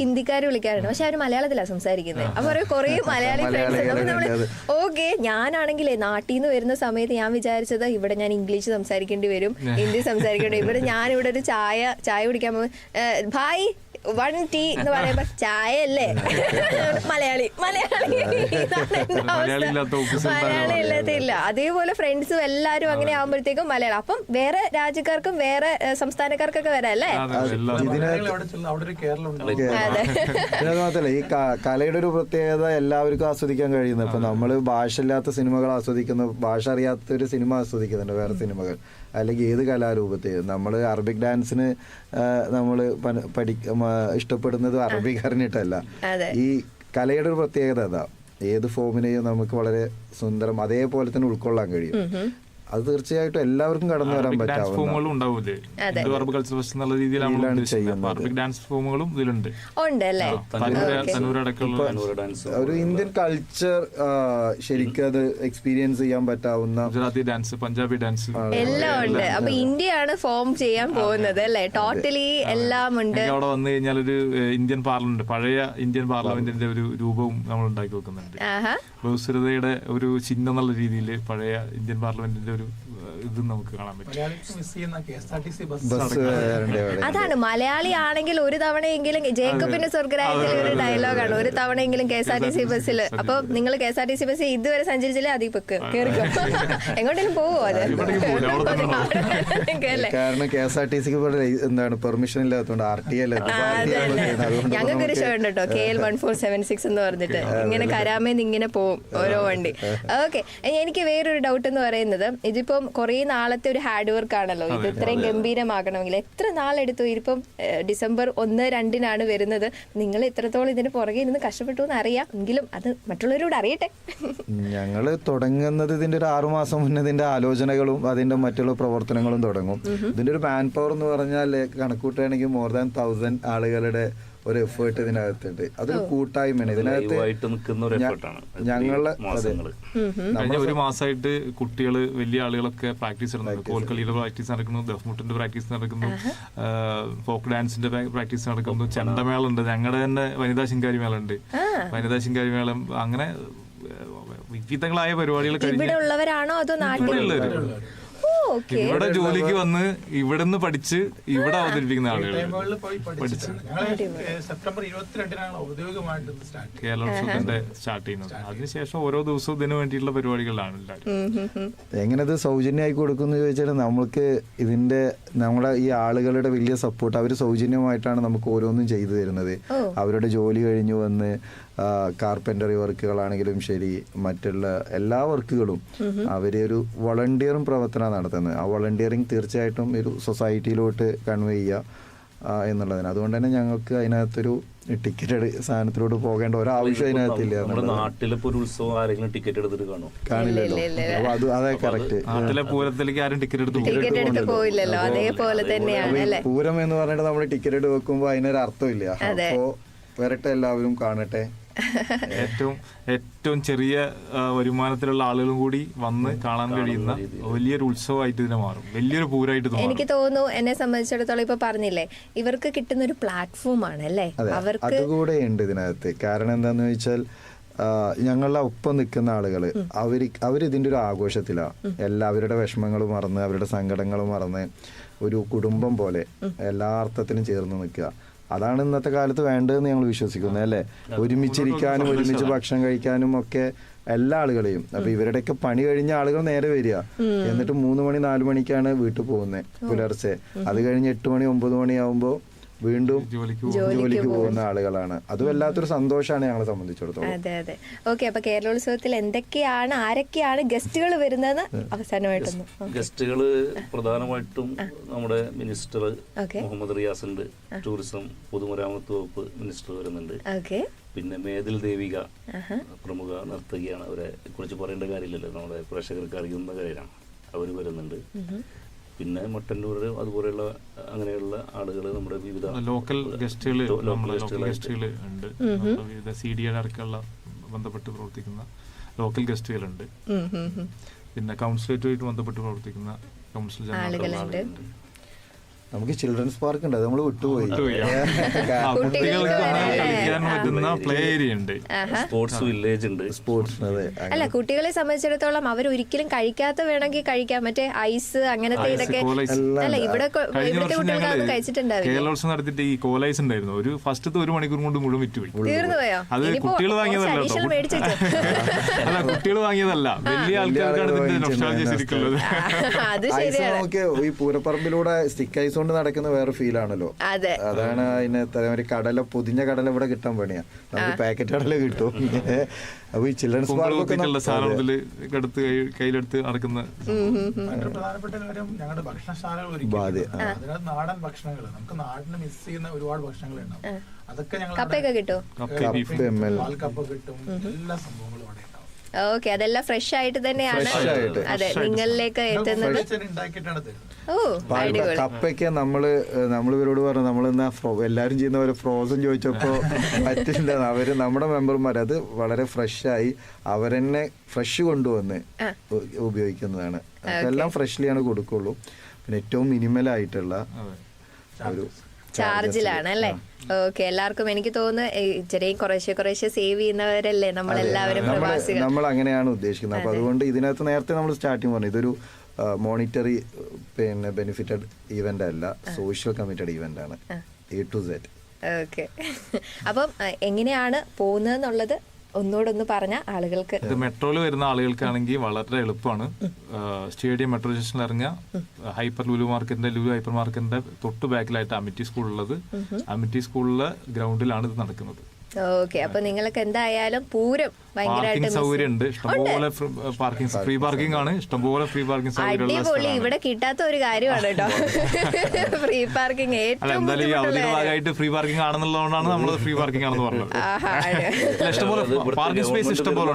ഹിന്ദിക്കാർ വിളിക്കാറുണ്ട്. പക്ഷെ അവർ മലയാളത്തിലാണ് സംസാരിക്കുന്നത് അപ്പൊ കുറെ മലയാളി ഫ്രണ്ട്സ് ഓക്കെ ഞാനാണെങ്കിലേ നാട്ടിൽ നിന്ന് വരുന്ന സമയത്ത് ഞാൻ വിചാരിച്ചത് ഇവിടെ ഞാൻ ഇംഗ്ലീഷ് സംസാരിക്കേണ്ടി വരും ഹിന്ദി സംസാരിക്കേണ്ടി വരും. ഇവിടെ ഞാൻ ഇവിടെ ഒരു ചായ ചായ കുടിക്കാൻ പോകും. ഭായ് വൺ ടീ എന്ന് പറയുമ്പോ [LAUGHS] ചായ അല്ലേ [LAUGHS] മലയാളി. മലയാളി [LAUGHS] മലയാളി ഇല്ലാത്തില്ല. അതേപോലെ ഫ്രണ്ട്സും എല്ലാരും അങ്ങനെ ആകുമ്പോഴത്തേക്കും മലയാളം. അപ്പം വേറെ രാജ്യക്കാർക്കും വേറെ സംസ്ഥാനക്കാർക്കൊക്കെ വരാം അല്ലേ? അതെ, മാത്രല്ല ഈ കലയുടെ ഒരു പ്രത്യേകത എല്ലാവർക്കും ആസ്വദിക്കാൻ കഴിയുന്നു ഇപ്പൊ നമ്മൾ ഭാഷ ഇല്ലാത്ത സിനിമകൾ ആസ്വദിക്കുന്നു ഭാഷ അറിയാത്ത ഒരു സിനിമ ആസ്വദിക്കുന്നുണ്ട് വേറെ സിനിമകൾ. അല്ലെങ്കിൽ ഏത് കലാരൂപത്തെ? നമ്മൾ അറബിക് ഡാൻസിന് നമ്മൾ പഠി ഇഷ്ടപ്പെടുന്നത് അറബിക് അറിഞ്ഞിട്ടല്ല ഈ കലയുടെ ഒരു പ്രത്യേകത അതാ. ഏത് ഫോമിനെയും നമുക്ക് വളരെ സുന്ദരം അതേപോലെ തന്നെ ഉൾക്കൊള്ളാൻ കഴിയും. അത് തീർച്ചയായിട്ടും എല്ലാവർക്കും കടന്നു വരാൻ ഡാൻസ് പറ്റാവുന്ന ഫോമുകളും ഉണ്ടാവില്ലേ ഹിന്ദു അറബ് കൾച്ചർ ഫെസ്റ്റ് എന്നുള്ള രീതിയിലാണ് നമ്മൾ ചെയ്യുന്നത്. അറബിക് ഡാൻസ് ഫോമുകളും ഇതിലുണ്ട്. ഉണ്ട് അല്ലേ? തന്നൂര് തന്നൂർ അടക്കമുള്ള ഡാൻസ് ഒരു ഇന്ത്യൻ കൾച്ചർ ശരിക്കും അത് എക്സ്പീരിയൻസ് ചെയ്യാൻ പറ്റാവുന്ന ഗുജറാത്തി ഡാൻസ് പഞ്ചാബി ഡാൻസ് എല്ലാം ഉണ്ട്. അപ്പൊ ഇന്ത്യയാണ് ഫോം ചെയ്യാൻ പോകുന്നത് അല്ലേ? ടോട്ടലി എല്ലാം ഉണ്ട്. അവിടെ വന്നു കഴിഞ്ഞാൽ ഒരു ഇന്ത്യൻ പാർലമെന്റ് പഴയ ഇന്ത്യൻ പാർലമെന്റിന്റെ ഒരു രൂപവും നമ്മൾ ഉണ്ടാക്കി വെക്കുന്നുണ്ട്. ആഹാ. ബഹുസ്വരതയുടെ ഒരു ചിഹ്നം എന്നുള്ള രീതിയിൽ പഴയ ഇന്ത്യൻ പാർലമെന്റിന്റെ ഒരു Mm-hmm. ഇത് നമുക്ക് കാണാൻ പറ്റും. അതാണ് മലയാളി ആണെങ്കിൽ ഒരു തവണയെങ്കിലും ജേക്കബിന്റെ സ്വർഗരാജ്യത്തിലെ ഒരു ഡയലോഗാണ് ഒരു തവണയെങ്കിലും K S R T C ബസ്സിൽ അപ്പൊ നിങ്ങൾ K S R T C bus ഇതുവരെ സഞ്ചരിച്ചില്ലേ? അതിപ്പക്ക് പൊക്ക്. കേറിക്കോ. എങ്ങോട്ടേലും പോവോ അത്? കാരണം കെ എസ് ആർ ടി സിക്ക് എന്താണ് പെർമിഷൻ ഇല്ലാത്തതുകൊണ്ട് ആർ ടി അല്ല? ഞങ്ങൾക്ക് ഒരു ഷോ ഉണ്ട് കേട്ടോ. K L one four seven six എന്ന് പറഞ്ഞിട്ട്. ഇങ്ങനെ കരാമേന്ന് ഇങ്ങനെ പോവും. ഓരോ വണ്ടി. ഓക്കെ. എനിക്ക് വേറൊരു ഡൗട്ട് എന്ന് പറയുന്നത് ഇതിപ്പം കുറേ നാളത്തെ ഒരു ഹാർഡ് വർക്ക് ആണല്ലോ. ഇത് ഇത്രയും ഗംഭീരമാകണമെങ്കിൽ. എത്ര നാളെടുത്തു? ഇതിപ്പം ഏഹ്, ഡിസംബർ ഒന്ന് രണ്ടിനാണ് വരുന്നത്. നിങ്ങൾ എത്രത്തോളം ഇതിന് പുറകെ ഇരുന്ന് കഷ്ടപ്പെട്ടു എന്ന് അറിയാം. എങ്കിലും അത് മറ്റുള്ളവരോട് അറിയട്ടെ. ഞങ്ങൾ തുടങ്ങുന്നത് ഇതിന്റെ ഒരു ആറുമാസം മുന്നേ ഇതിന്റെ ആലോചനകളും അതിന്റെ മറ്റുള്ള പ്രവർത്തനങ്ങളും തുടങ്ങും. ഇതിന്റെ ഒരു മാൻ പവർ എന്ന് പറഞ്ഞാൽ കണക്കൂട്ടുകയാണെങ്കിൽ മോർ ദാൻ തൗസൻഡ് ആളുകളുടെ ഒരു എഫേർട്ട് ഇതിനകത്തുണ്ട്. അതൊരു കൂട്ടായ്മയാണ്. ഇതിനകത്ത് ലൈവായിട്ട് നിൽക്കുന്ന ഒരു എഫർട്ടാണ് ഞങ്ങളെ കഴിഞ്ഞ ഒരു മാസമായിട്ട് കുട്ടികൾ വലിയ ആളുകളൊക്കെ പ്രാക്ടീസ് നടക്കുന്നു. കോൽക്കളിയുടെ പ്രാക്ടീസ് നടക്കുന്നു. ദഫ്മുട്ടിന്റെ പ്രാക്ടീസ് നടക്കുന്നു. ഫോക്ക് ഡാൻസിന്റെ പ്രാക്ടീസ് നടക്കുന്നു. ചെണ്ടമേള ഉണ്ട് ഞങ്ങളുടെ തന്നെ വനിതാ ശിങ്കാരി മേള ഉണ്ട് വനിതാ ശിങ്കാരി മേളം അങ്ങനെ വിവിധങ്ങളായ പരിപാടികൾ കഴിഞ്ഞു ഇവിടെ ഉള്ളവരാണോ? അതോ ഇവിടെ ജോലിക്ക് വന്ന് ഇവിടുന്ന് പഠിച്ച് ഇവിടെ അവതരിപ്പിക്കുന്ന ആളുകൾ സെപ്റ്റംബർ ഇരുപത്തിരണ്ടിനാണ് ഔദ്യോഗികമായിട്ട് ഇത് സ്റ്റാർട്ട് ചെയ്യുന്നത്. അതിനുശേഷം ഓരോ ദിവസവും ഇതിനു വേണ്ടിയിട്ടുള്ള പരിപാടികളാണ് എല്ലാവരും. എങ്ങനെ ഇത് സൗജന്യമായി കൊടുക്കുന്നു ചോദിച്ചാൽ നമ്മൾക്ക് ഇതിന്റെ നമ്മുടെ ഈ ആളുകളുടെ വലിയ സപ്പോർട്ട് അവർ സൗജന്യമായിട്ടാണ് നമുക്ക് ഓരോന്നും ചെയ്തു തരുന്നത്. അവരുടെ ജോലി കഴിഞ്ഞു വന്ന് കാർപ്പന്ററി വർക്കുകളാണെങ്കിലും ശരി മറ്റുള്ള എല്ലാ വർക്കുകളും അവർ ഒരു വളണ്ടിയറും പ്രവർത്തനമാണ് നടത്തുന്നത്. ആ വളണ്ടിയറിങ് തീർച്ചയായിട്ടും ഒരു സൊസൈറ്റിയിലോട്ട് കൺവേ ചെയ്യുക എന്നുള്ളതിന്. അതുകൊണ്ട് തന്നെ ഞങ്ങൾക്ക് അതിനകത്തൊരു ടിക്കറ്റ് സാധനത്തിലോട്ട് പോകേണ്ട ഒരാവശ്യം അതിനകത്തില്ല നമ്മുടെ എന്നുള്ളത്. നാട്ടിലിപ്പോ ഒരു ഉത്സവം ആരെങ്കിലും ടിക്കറ്റ് എടുത്തിട്ട് കാണും. കാണില്ലല്ലോ. അപ്പൊ അത് അതെ കറക്റ്റ് നാട്ടിലെ പൂരത്തിലേക്ക് ആരും ടിക്കറ്റ് എടുത്ത് പോയില്ലല്ലോ. അതേപോലെ തന്നെയാണ് അല്ലെ? പൂരം എന്ന് പറഞ്ഞിട്ട് നമ്മൾ ടിക്കറ്റ് എടുത്ത് വെക്കുമ്പോ അതിനൊരു അർത്ഥമില്ല അപ്പോ വരട്ടെ എല്ലാവരും കാണട്ടെ. [LAUGHS] ഏറ്റവും ഏറ്റവും ചെറിയ വരുമാനത്തിലുള്ള ആളുകളും കൂടി വന്ന് കാണാൻ കഴിയുന്ന വലിയൊരു ഉത്സവമായിട്ട് ഇതിനെ മാറും. വലിയൊരു പൂരമായിട്ട് തോന്നും എനിക്ക് തോന്നുന്നു എന്നെ സംബന്ധിച്ചിടത്തോളം ഇപ്പൊ പറഞ്ഞില്ലേ ഇവർക്ക് കിട്ടുന്ന ഒരു പ്ലാറ്റ്ഫോം ആണ് അല്ലേ? അവർക്ക് അതുകൂടെ ഉണ്ട് ഇതിനകത്ത്. കാരണം എന്താന്ന് വെച്ചാൽ ഞങ്ങളുടെ ഒപ്പം നിൽക്കുന്ന ആളുകൾ അവർ അവരിതിന്റെ ഒരു ആഘോഷത്തിലാണ് എല്ലാവരുടെ വിഷമങ്ങൾ മറന്ന് അവരുടെ സങ്കടങ്ങൾ മറന്ന് ഒരു കുടുംബം പോലെ എല്ലാ അർത്ഥത്തിനും ചേർന്ന് നിൽക്കുക. അതാണ് ഇന്നത്തെ കാലത്ത് വേണ്ടതെന്ന് ഞങ്ങൾ വിശ്വസിക്കുന്നത് അല്ലേ? ഒരുമിച്ചിരിക്കാനും ഒരുമിച്ച് ഭക്ഷണം കഴിക്കാനും ഒക്കെ എല്ലാ ആളുകളെയും അപ്പൊ ഇവരുടെയൊക്കെ പണി കഴിഞ്ഞ ആളുകൾ നേരെ വരിക. എന്നിട്ട് മൂന്ന് മണി നാലു മണിക്കാണ് വീട്ടിൽ പോകുന്നത് പുലർച്ചെ. അത് കഴിഞ്ഞ് എട്ട് മണി ഒമ്പത് മണിയാവുമ്പോ വീണ്ടും ജോലിക്ക് ജോലിക്ക് പോകുന്ന ആളുകളാണ്. അത് വല്ലാത്തൊരു സന്തോഷമാണ് ഞങ്ങളെ സംബന്ധിച്ചിടത്തോളം. അതെ അതെ. ഓക്കെ അപ്പൊ കേരളോത്സവത്തിൽ എന്തൊക്കെയാണ് ആരൊക്കെയാണ് ഗസ്റ്റുകൾ വരുന്നത്? അവസാനമായിട്ടൊന്ന്. ഗസ്റ്റുകൾ പ്രധാനമായിട്ടും നമ്മുടെ മിനിസ്റ്റർ മുഹമ്മദ് റിയാസ് ഉണ്ട്. ടൂറിസം പൊതുമരാമത്ത് വകുപ്പ് മിനിസ്റ്റർ വരുന്നുണ്ട്. ഓക്കെ പിന്നെ മേതിൽ ദേവിക പ്രമുഖ നർത്തകിയാണ്. അവരെ കുറിച്ച് പറയേണ്ട കാര്യമില്ലല്ലോ. നമ്മുടെ പ്രേക്ഷകർക്ക് അറിയുന്ന കാര്യമാണ്. അവർ വരുന്നുണ്ട്. പിന്നെ മട്ടന്നൂർ അതുപോലെയുള്ള അങ്ങനെയുള്ള ആളുകൾ നമ്മുടെ വിവിധ ലോക്കൽ ഗസ്റ്റുകൾ ഉണ്ട്. നമ്മുടെ വിവിധ സി ഡി അടക്കമുള്ള ബന്ധപ്പെട്ട് പ്രവർത്തിക്കുന്ന ലോക്കൽ ഗസ്റ്റുകളുണ്ട് പിന്നെ കൗൺസിലേറ്റുമായിട്ട് ബന്ധപ്പെട്ട് പ്രവർത്തിക്കുന്ന കൗൺസിൽ ജനറൽ ആളുകളുണ്ട്. നമുക്ക് ചിൽഡ്രൻസ് പാർക്ക് ഉണ്ട് അത് നമ്മൾ വിട്ടുപോയി. വിട്ടുപോയി. കാരണം കളിക്കാൻ പറ്റുന്ന പ്ലേ ഏരിയ ഉണ്ട്. സ്പോർട്സ് വില്ലേജ് ഉണ്ട്. സ്പോർട്സ് അല്ല കുട്ടികളെ സംബന്ധിച്ചിടത്തോളം അവർ ഒരിക്കലും കഴിക്കാത്ത വേണമെങ്കിൽ കഴിക്കാം. മറ്റേ ഐസ് അങ്ങനത്തെ ഇതൊക്കെ. അല്ല ഇവിടെ ഇവിടുത്തെ കുട്ടികൾക്ക് നടത്തിയിട്ട് ഈ കോലൈസ് ഉണ്ടായിരുന്നു. ഒരു ഫസ്റ്റത്തെ ഒരു മണിക്കൂർ കൊണ്ട് മുഴുവൻ വിറ്റുപോയി അത് കുട്ടികൾ വാങ്ങിയതല്ല. [LAUGHS] അല്ല കുട്ടികൾ വാങ്ങിയതല്ല. വലിയ ആൾക്കാർക്കാണ് ഇതിന്റെ അത് ഐസ് ശരിയാണ്. ഈ പൂരപ്പറമ്പിലൂടെ സ്റ്റിക്ക് ഐസ് കൊണ്ട് നടക്കുന്ന വേറെ ഫീൽ ആണല്ലോ. അതെ. അതാണ് അതിന് ഒരു കടല പൊതിഞ്ഞ കടല ഇവിടെ കിട്ടാൻ പണിയാ. നമുക്ക് പാക്കറ്റ് കടല കിട്ടും. അപ്പൊ ഈ ചിൽഡ്രൻസ് എടുത്ത് കയ്യിലെടുത്ത് നടക്കുന്ന ഞങ്ങളുടെ ഭക്ഷണശാലകൾ അതിനകത്ത് നാടൻ ഭക്ഷണങ്ങൾ നമുക്ക് നാടിന് മിസ് ചെയ്യുന്ന ഒരുപാട് അതൊക്കെ ഞങ്ങൾ കപ്പയൊക്കെ കപ്പ കിട്ടും. എല്ലാ സംഭവങ്ങളും. ഓക്കെ അതെല്ലാം ഫ്രഷ് ആയിട്ട് തന്നെയാണ്. അതെ നിങ്ങളിലേക്ക് എത്തുന്നത് ഓ കപ്പയ്ക്ക് നമ്മൾ നമ്മൾ ഇവരോട് പറഞ്ഞു നമ്മൾ എന്നാ എല്ലാരും ചെയ്യുന്ന പോലെ ഫ്രോസൺ ചോദിച്ചപ്പോ [LAUGHS] പറ്റില്ല അവർ നമ്മുടെ മെമ്പർമാർ അത് വളരെ ഫ്രഷായി ആയി അവരെന്നെ ഫ്രഷ് കൊണ്ടുവന്ന് ഉപയോഗിക്കുന്നതാണ്. അതെല്ലാം എല്ലാം ഫ്രഷ്ലിയാണ് കൊടുക്കുള്ളൂ. പിന്നെ ഏറ്റവും മിനിമൽ ആയിട്ടുള്ള ഒരു ചാർജിലാണ് അല്ലേ? ഓക്കെ എല്ലാവർക്കും എനിക്ക് തോന്നുന്നു ഇച്ചിരിയും കുറേശ്ശെ കുറേശ്ശെ സേവ് ചെയ്യുന്നവരല്ലേ നമ്മളെല്ലാവരും പ്രവാസികൾ. നമ്മൾ അങ്ങനെയാണ് ഉദ്ദേശിക്കുന്നത്. അപ്പൊ അതുകൊണ്ട് ഇതിനകത്ത് നേരത്തെ നമ്മൾ സ്റ്റാർട്ടിങ് പറഞ്ഞു ഇതൊരു മോണിറ്ററി പിന്നെ ബെനിഫിറ്റഡ് ഇവന്റ് അല്ല സോഷ്യൽ കമ്മിറ്റഡ് ഈവന്റ് ആണ്. എ ടു സെറ്റ് ഓക്കെ അപ്പം എങ്ങനെയാണ് പോകുന്നതെന്നുള്ളത് ഒന്നുകൂടെ പറഞ്ഞ ആളുകൾക്ക്. ഇത് മെട്രോയിൽ വരുന്ന ആളുകൾക്കാണെങ്കിൽ വളരെ എളുപ്പമാണ്. സ്റ്റേഡിയം മെട്രോ സ്റ്റേഷനിൽ ഇറങ്ങുക. ഹൈപ്പർ ലുലു മാർക്കറ്റിന്റെ ലുലു ഹൈപ്പർ മാർക്കറ്റിന്റെ തൊട്ട് ബാക്കിലായിട്ട് അമിറ്റി സ്കൂൾ ഉള്ളത്. അമിറ്റി സ്കൂളിലെ ഗ്രൗണ്ടിലാണ് ഇത് നടക്കുന്നത്. ഓക്കെ. അപ്പൊ നിങ്ങൾക്ക് എന്തായാലും പൂരം പാർക്കിംഗ് സൗകര്യം ഉണ്ട്. ഇഷ്ടംപോലെ പാർക്കിംഗ് ഫ്രീ പാർക്കിംഗ് ആണ്. ഇഷ്ടംപോലെ ഫ്രീ പാർക്കിംഗ് അടിപൊളി. ഇവിടെ കിട്ടാത്ത ഒരു കാര്യമാണ് കേട്ടോ. ഫ്രീ പാർക്കിംഗ് ഏറ്റവും. ഭാഗമായിട്ട് ഫ്രീ പാർക്കിംഗ് ആണെന്നുള്ളതുകൊണ്ടാണ് നമ്മൾ ഫ്രീ പാർക്കിംഗ് ആണെന്ന് പറഞ്ഞത്. ഇഷ്ടംപോലെ പാർക്കിംഗ് സ്പേസ് ഇഷ്ടംപോലെ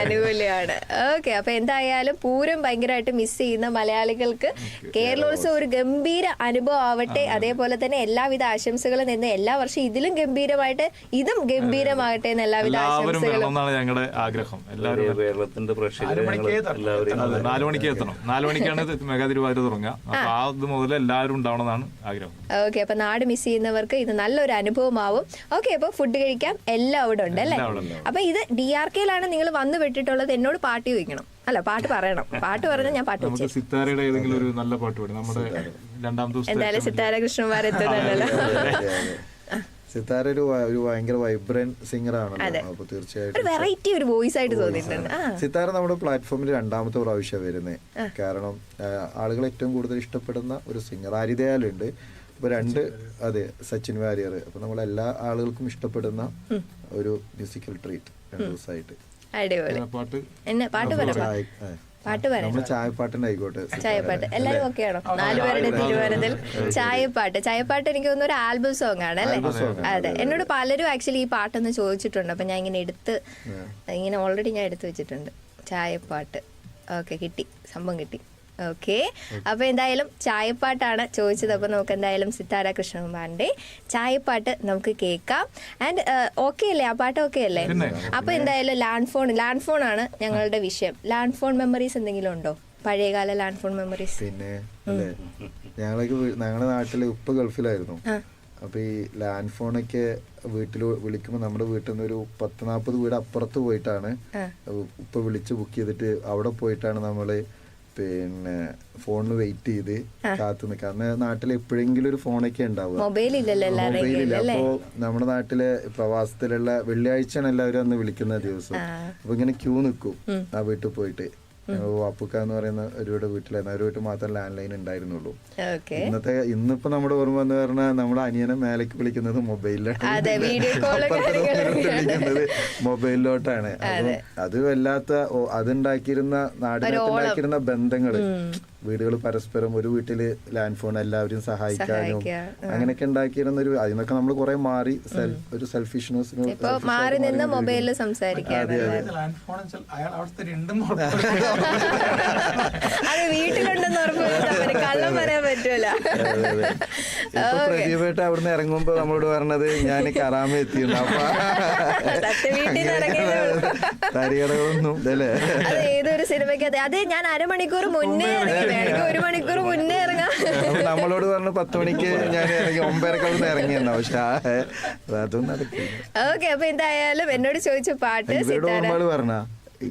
അനുകൂലമാണ് ഓക്കെ അപ്പൊ എന്തായാലും പൂരം ഭയങ്കരമായിട്ട് മിസ് ചെയ്യുന്ന മലയാളികൾക്ക് കേരളോത്സവം ഒരു ഗംഭീര അനുഭവം ആവട്ടെ. അതേപോലെ തന്നെ എല്ലാവിധ ആശംസകളും നിന്ന് എല്ലാ വർഷവും ഇതിലും ഗംഭീരമായിട്ട് ഇതും ഗംഭീരമാകട്ടെ എന്ന് എല്ലാവിധ എല്ലാവരും വേണമെന്നാണ് ഞങ്ങളുടെ ആഗ്രഹം. എല്ലാവരും. കേരളത്തിന്റെ അതെ നാല് മണിക്ക് എത്തണം. നാലു മണിക്കാണ് മെഗാ തിരുവാതിര തുടങ്ങുക. അപ്പൊ ആ ഇത് മുതൽ എല്ലാവരും ഉണ്ടാവണമെന്നാണ് ആഗ്രഹം. ഓക്കെ അപ്പൊ നാട് മിസ് ചെയ്യുന്നവർക്ക് ഇത് നല്ലൊരു അനുഭവമാവും. ഓക്കെ അപ്പൊ ഫുഡ് കഴിക്കാം. എല്ലാം അവിടെ ഉണ്ട് അല്ലേ? അപ്പൊ ഇത് ഡി ആർ കെയിലാണ് നിങ്ങൾ വന്നു വിട്ടിട്ടുള്ളത് എന്നോട് പാട്ട് ചോദിക്കണം. അല്ല പാട്ട് പറയണം. പാട്ട് പറഞ്ഞാൽ ഞാൻ പാട്ട് നമുക്ക് സിത്താരയുടെ ഏതെങ്കിലും ഒരു നല്ല പാട്ട് പാടി. നമ്മുടെ രണ്ടാമത്തെ ദിവസത്തെ എന്തായാലും സിത്താര കൃഷ്ണന്മാർ എത്തുന്നുണ്ടല്ലോ സിത്താര ഒരു ഒരു ഭയങ്കര വൈബ്രന്റ് സിംഗർ ആണല്ലോ. അപ്പൊ ഒരു തീർച്ചയായിട്ടും വെറൈറ്റി ഒരു വോയിസ് ആയിട്ട് തോന്നിയിട്ടുണ്ട്. ആ. സിത്താര നമ്മുടെ പ്ലാറ്റ്ഫോമിൽ രണ്ടാമത്തെ പ്രാവശ്യം വരുന്നത് കാരണം ആളുകൾ ഏറ്റവും കൂടുതൽ ഇഷ്ടപ്പെടുന്ന ഒരു സിംഗർ ആരിതയാലുണ്ട് അപ്പൊ രണ്ട് അതെ സച്ചിൻ വാര്യർ. അപ്പൊ നമ്മൾ എല്ലാ ആളുകൾക്കും ഇഷ്ടപ്പെടുന്ന ഒരു മ്യൂസിക്കൽ ട്രീറ്റ് രണ്ടു ദിവസമായിട്ട്. പാട്ട്? എന്നെ പാട്ട്. പാട്ട് ചായപ്പാട്ട്. എല്ലാരും ഓക്കെയാണോ നാലുപേരുടെ തീരുമാനത്തിൽ ചായപ്പാട്ട്. ചായപ്പാട്ട് എനിക്ക് തോന്നുന്നു ഒരു ആൽബം സോങ് ആണ് അല്ലേ? അതെ. എന്നോട് പലരും ആക്ച്വലി ഈ പാട്ടൊന്ന് ചോദിച്ചിട്ടുണ്ട്. അപ്പൊ ഞാൻ ഇങ്ങനെ എടുത്ത് ഇങ്ങനെ ഓൾറെഡി ഞാൻ എടുത്തു വെച്ചിട്ടുണ്ട്. ചായപ്പാട്ട്. ഓക്കെ കിട്ടി. സംഭവം കിട്ടി. ഓക്കെ അപ്പൊ എന്തായാലും ചായപ്പാട്ടാണ് ചോദിച്ചത്. അപ്പൊ നമുക്ക് എന്തായാലും സിത്താര കൃഷ്ണകുമാറിന്റെ ചായപ്പാട്ട് നമുക്ക് കേൾക്കാം. ആൻഡ് ഓക്കെ അല്ലേ? ആ പാട്ട് ഓക്കെ അല്ലേ? അപ്പൊ എന്തായാലും ലാൻഡ് ഫോൺ ലാൻഡ് ഫോൺ ആണ് ഞങ്ങളുടെ വിഷയം. ലാൻഡ് ഫോൺ മെമ്മറീസ് എന്തെങ്കിലും ഉണ്ടോ? പഴയകാല ലാൻഡ് ഫോൺ മെമ്മറീസ് പിന്നെ ഞങ്ങൾക്ക് ഞങ്ങളൊക്കെ ഞങ്ങളുടെ നാട്ടിൽ ഉപ്പ് ഗൾഫിലായിരുന്നു. അപ്പൊ ഈ ലാൻഡ് ഫോണൊക്കെ വീട്ടിൽ വിളിക്കുമ്പോൾ നമ്മുടെ വീട്ടിൽ നിന്ന് ഒരു പത്ത് നാൽപ്പത് വീട് അപ്പുറത്ത് പോയിട്ടാണ് ഉപ്പ് വിളിച്ച് ബുക്ക് ചെയ്തിട്ട് അവിടെ പോയിട്ടാണ് നമ്മൾ പിന്നെ ഫോണിന് വെയിറ്റ് ചെയ്ത് കാത്തു നിൽക്കുക അന്ന് നാട്ടിൽ എപ്പോഴെങ്കിലും ഒരു ഫോണൊക്കെ ഉണ്ടാവുക. മൊബൈലില്ല. അപ്പോ നമ്മുടെ നാട്ടിലെ പ്രവാസത്തിലുള്ള വെള്ളിയാഴ്ചയാണ് എല്ലാവരും അന്ന് വിളിക്കുന്ന ദിവസം. അപ്പൊ ഇങ്ങനെ ക്യൂ നിൽക്കും ആ വീട്ടിൽ പോയിട്ട്. വാപ്പുക്ക എന്ന് പറയുന്ന ഒരുവിടെ വീട്ടിലായിരുന്നു. ഒരു വീട്ടിൽ മാത്രം ലാൻഡ് ലൈൻ ഉണ്ടായിരുന്നുള്ളൂ ഇന്നത്തെ ഇന്നിപ്പോ നമ്മുടെ ഓർമ്മ എന്ന് പറഞ്ഞാൽ നമ്മുടെ അനിയനെ മേലേക്ക് വിളിക്കുന്നത് മൊബൈലിലോട്ടാണ്. അപ്പം അത്. വല്ലാത്ത അതുണ്ടാക്കിയിരുന്ന നാടിനുണ്ടാക്കിയിരുന്ന ബന്ധങ്ങൾ. വീടുകൾ പരസ്പരം ഒരു വീട്ടിൽ ലാൻഡ് ഫോൺ എല്ലാവരും സഹായിക്കാനും അങ്ങനെയൊക്കെ ഉണ്ടാക്കിയിരുന്ന ഒരു അതിനൊക്കെ നമ്മൾ കുറെ മാറി ഒരു സെൽഫിഷ്നസ് ഇപ്പൊ മാറി നിന്ന് മൊബൈലിൽ സംസാരിക്കാൻ അത് വീട്ടിലുണ്ടെന്ന് ഉറപ്പ് വരുത്താൻ കള്ളം പറയാൻ പറ്റൂല. അവിടുന്ന് ഇറങ്ങുമ്പോ നമ്മളോട് പറഞ്ഞത് ഞാൻ കറാമ എത്തിയിരുന്നു അപ്പൊ. തരികടകളൊന്നും ഏതൊരു സിനിമയ്ക്ക് അതെ അതെ ഞാൻ അരമണിക്കൂർ മുന്നേ ഒരു മണിക്കൂർ മുന്നേ ഇറങ്ങാം. നമ്മളോട് പറഞ്ഞു പത്ത് മണിക്ക് ഞാൻ ഇറങ്ങി ഒമ്പതരക്ക് ഇറങ്ങി എന്നാ പക്ഷെ അതൊന്നും നടക്കില്ല. ഓക്കെ അപ്പൊ എന്തായാലും എന്നോട് ചോദിച്ച പാട്ട് സിത്താര. പറഞ്ഞ? [LAUGHS]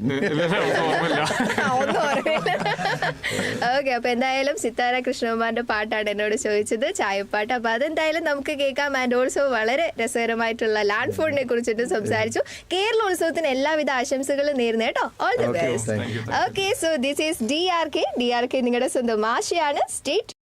ഓക്കെ അപ്പൊ എന്തായാലും സിത്താര കൃഷ്ണകുമാറിന്റെ പാട്ടാണ് എന്നോട് ചോദിച്ചത്. ചായപ്പാട്ട്. അപ്പൊ അതെന്തായാലും നമുക്ക് കേൾക്കാം. ആൻഡ് ഓൾസോ വളരെ രസകരമായിട്ടുള്ള ലാൻഡ് ഫോണിനെ കുറിച്ചിട്ട് സംസാരിച്ചു. കേരളോത്സവത്തിന് എല്ലാവിധ ആശംസകളും നേരുന്നു കേട്ടോ. All the best okay so this is D R K D R K നിങ്ങളുടെ സ്വന്തം ആശയാണ്. സ്റ്റേറ്റ്